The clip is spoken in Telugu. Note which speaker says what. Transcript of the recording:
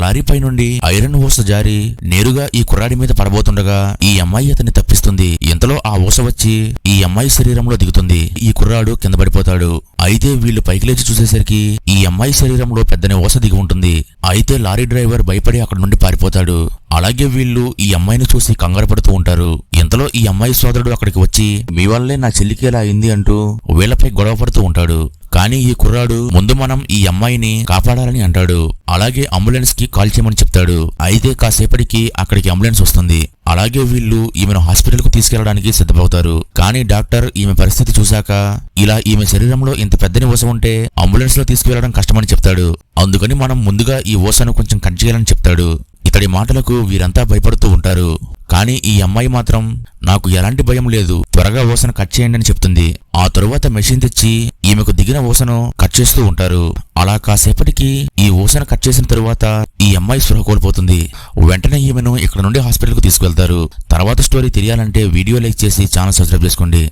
Speaker 1: లారీ పై నుండి ఐరన్ ఊస జారి నేరుగా ఈ కుర్రాడి మీద పడబోతుండగా ఈ అమ్మాయి అతన్ని తప్పిస్తుంది. ఇంతలో ఆ ఊస వచ్చి ఈ అమ్మాయి శరీరంలో దిగుతుంది. ఈ కుర్రాడు కింద పడిపోతాడు. అయితే వీళ్ళు పైకి లేచి చూసేసరికి ఈ అమ్మాయి శరీరంలో పెద్దని ఊస దిగి ఉంటుంది. అయితే లారీ డ్రైవర్ భయపడి అక్కడ నుండి పారిపోతాడు. అలాగే వీళ్ళు ఈ అమ్మాయిని చూసి కంగారు పడుతూ ఉంటారు. ఇంతలో ఈ అమ్మాయి సోదరుడు అక్కడికి వచ్చి మీ వల్లే నా చెల్లికి ఇలా అయింది అంటూ వీళ్ళపై గొడవ పడుతూ ఉంటాడు. కానీ ఈ కుర్రాడు ముందు మనం ఈ అమ్మాయిని కాపాడాలని అంటాడు. అలాగే అంబులెన్స్కి కాల్ చేయమని చెప్తాడు. అయితే కాసేపటికి అక్కడికి అంబులెన్స్ వస్తుంది. అలాగే వీళ్ళు ఈమెను హాస్పిటల్కు తీసుకెళ్ళడానికి సిద్ధమవుతారు కానీ డాక్టర్ ఈమె పరిస్థితి చూశాక ఇలా ఈమె శరీరంలో ఇంత పెద్దని ఊస ఉంటే అంబులెన్స్లో తీసుకువెళ్ళడం కష్టమని చెప్తాడు. అందుకని మనం ముందుగా ఈ ఊసను కొంచెం కట్ చేయాలని చెప్తాడు. ఇతడి మాటలకు వీరంతా భయపడుతూ ఉంటారు. కానీ ఈ అమ్మాయి మాత్రం నాకు ఎలాంటి భయం లేదు. త్వరగా ఓసను కట్ చేయండి అని చెప్తుంది. ఆ తరువాత మెషిన్ తెచ్చి ఈమెకు దిగిన ఊసను కట్ చేస్తూ ఉంటారు. అలా కాసేపటికి ఈ ఊసను కట్ చేసిన తరువాత ఈ అమ్మాయి స్పృహ కోల్పోతుంది. వెంటనే ఈమెను ఇక్కడ నుండి హాస్పిటల్కు తీసుకెళ్తారు. తర్వాత స్టోరీ తెలియాలంటే వీడియో లైక్ చేసి ఛానల్ సబ్స్క్రైబ్ చేసుకోండి.